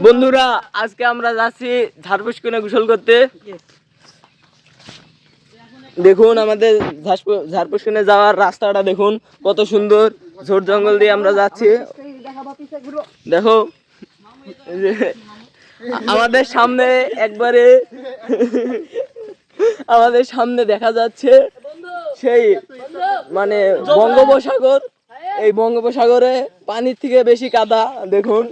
বন্ধুরা আজকে আমরা যাচ্ছি ঝাড়পুষ্কুনে গোসল করতে। দেখুন আমাদের ঝাড়পু- ঝাড়পুষ্কুনে যাওয়ার রাস্তাটা দেখুন কত সুন্দর। ঝোড় জঙ্গল দিয়ে আমরা যাচ্ছি। দেখো আমাদের সামনে একবারে আমাদের সামনে দেখা যাচ্ছে সেই মানে বঙ্গোপসাগর। এই বঙ্গোপসাগরে পানির থেকে বেশি কাদা দেখুন।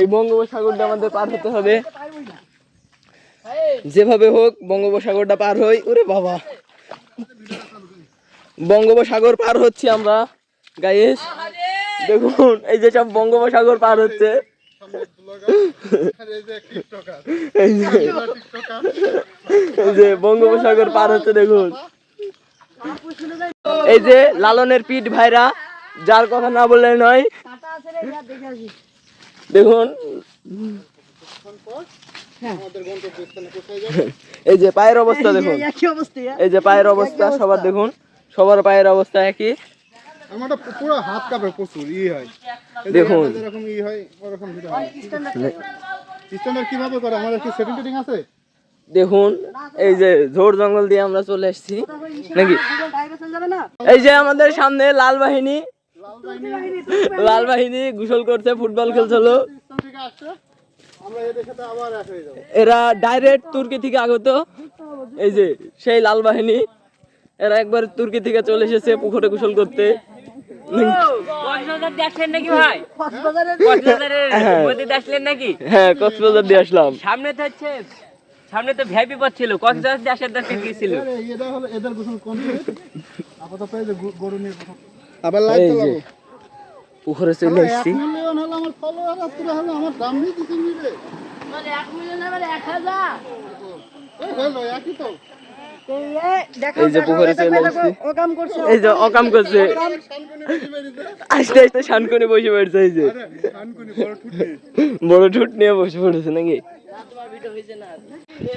এই বঙ্গোপসাগরটা আমাদের পার হতে হবে। যেভাবে হোক বঙ্গোপসাগরটা পার হই। ওরে বাবা। বঙ্গোপসাগর পার হচ্ছি আমরা গাইস দেখুন, এই যে সব বঙ্গোপসাগর পার হচ্ছে। এই যে বঙ্গোপসাগর পার হচ্ছে, দেখুন। এই যে লালনের পিঠ ভাইরা, যার কথা না বললে নয়। দেখুন। এই যে পায়ের অবস্থা দেখুন। এই যে পায়ের অবস্থা সবার দেখুন সবার পায়ের অবস্থা একই। আমারটা পুরো হাত কাঁপে প্রচুর ই হয়। দেখুন। আমাদের ই হয় ওরকম স্ট্যান্ডার্ড কীভাবে করে? আমাদের কি সেটিং টেটিং আছে? দেখুন এই যে ঝোড় জঙ্গল দিয়ে আমরা চলে এসেছি। নাকি? এই যে আমাদের সামনে লাল বাহিনী লাল বাহিনী গোসল করছে ফুটবল খেলছিল হয়ে এরা ডাইরেক্ট তুর্কি থেকে আগত। এই যে সেই লাল বাহিনী। এরা একবার তুর্কি থেকে চলে এসেছে পুকুরে গোসল করতে। নাকি ভাই? কক্সবাজারের নাকি? হ্যাঁ কক্সবাজার দিয়ে আসলাম। সামনে তো হচ্ছে সামনে তো ভ্যাপি পথ ছিল কক্সবাজার দেশের দেশে গিয়েছিল আরে, এটা হলো এদের গোসল কমপ্লিট। আপাতত গরু নিয়ে আবার লাইট এই চালাবো পুকুরে চলে মিলিয়ন হলো আমার ফলোয়ার হলো আমার দাম নিয়ে দিচ্ছি নিবে এই হলো একই তো। এই যে পুকুরে চলে এসেছি এই যে অকাম করছে। শানকুনি বেশি বেরিয়েছে। আস্তে আস্তে শানকুনি বসে পড়ছে এই যে। বড় ঠুটে ঠুট নিয়ে বসে পড়েছে নাকি?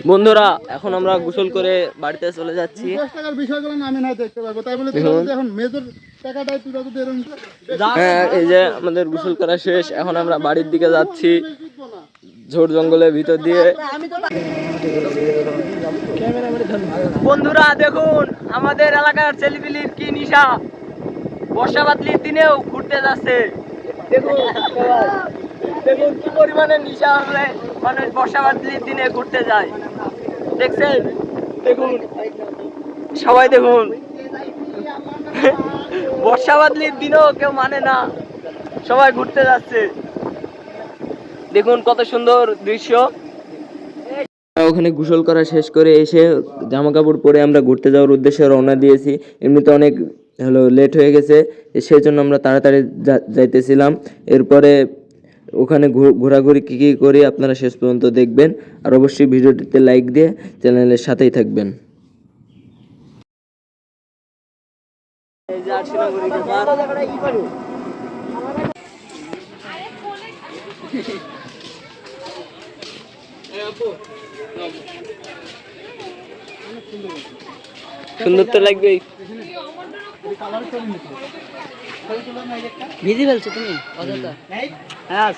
বন্ধুরা এখন আমরা গোসল করে বাড়িতে চলে যাচ্ছি। টাকার বিষয়গুলো আমি না দেখতে পারব তাই বলে এখন মেজর হ্যাঁ এই যে আমাদের গোসল করা শেষ, এখন আমরা বাড়ির দিকে যাচ্ছি। ঝোড় জঙ্গলের ভিতর দিয়ে। বন্ধুরা, দেখুন, আমাদের এলাকার ছেলেপিলির কি নিশা? বর্ষা বাতলির দিনেও ঘুরতে যাচ্ছে। দেখুন দেখুন, কি পরিমাণে নিশা হলে মানুষ বর্ষা বাতলির দিনে ঘুরতে যায়। দেখছেন? দেখুন, সবাই দেখুন। বর্ষা বাদলির দিনও কেউ মানে না। সবাই ঘুরতে যাচ্ছে। দেখুন কত সুন্দর দৃশ্য। ওখানে গোসল করা শেষ করে এসে জামা কাপড় পরে আমরা ঘুরতে যাওয়ার উদ্দেশ্যে রওনা দিয়েছি। এমনিতে অনেক, হলো লেট হয়ে গেছে। সেই জন্য আমরা তাড়াতাড়ি যাইতেছিলাম। এরপরে ওখানে ঘোরাঘুরি কী কী করি আপনারা শেষ পর্যন্ত দেখবেন। আর অবশ্যই ভিডিওটিতে লাইক দিয়ে চ্যানেলের সাথেই থাকবেন। সুন্দর তো লাগবেই ভিজি ফেলছো তুমি? অযথা। হ্যাঁ।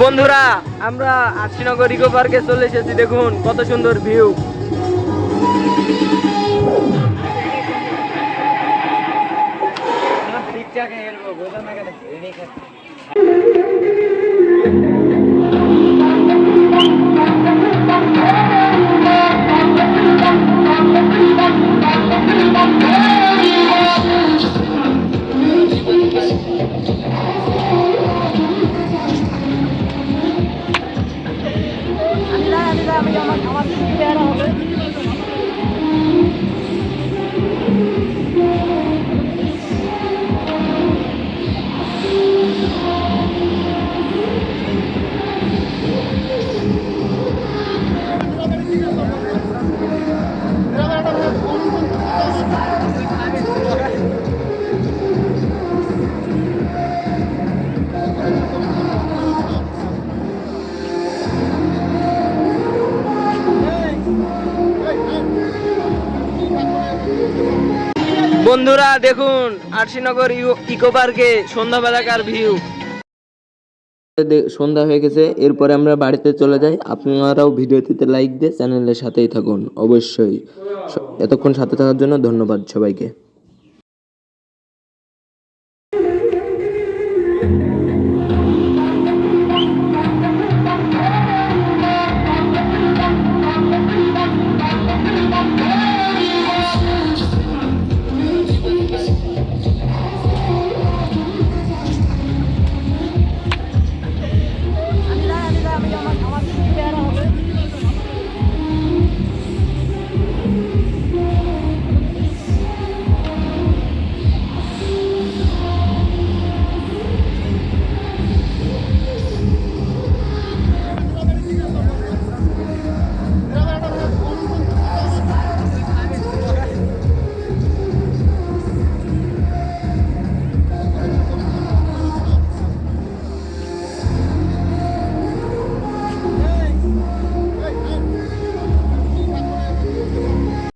বন্ধুরা আমরা আশিনগর ইকো পার্কে চলে এসেছি দেখুন কত সুন্দর ভিউ। ঠিকঠাক ಹೇಳ್ಬೋದು ಗೋದಾಮಾಗ বন্ধুরা দেখুন, আরশিনগর ইকো পার্কে সন্ধ্যাবেলাকার ভিউ। সন্ধ্যা হয়ে গেছে, এরপরে আমরা বাড়িতে চলে যাই। আপনারাও ভিডিওটিতে লাইক দিয়ে চ্যানেলের সাথেই থাকুন, অবশ্যই। এতক্ষণ সাথে থাকার জন্য ধন্যবাদ সবাইকে।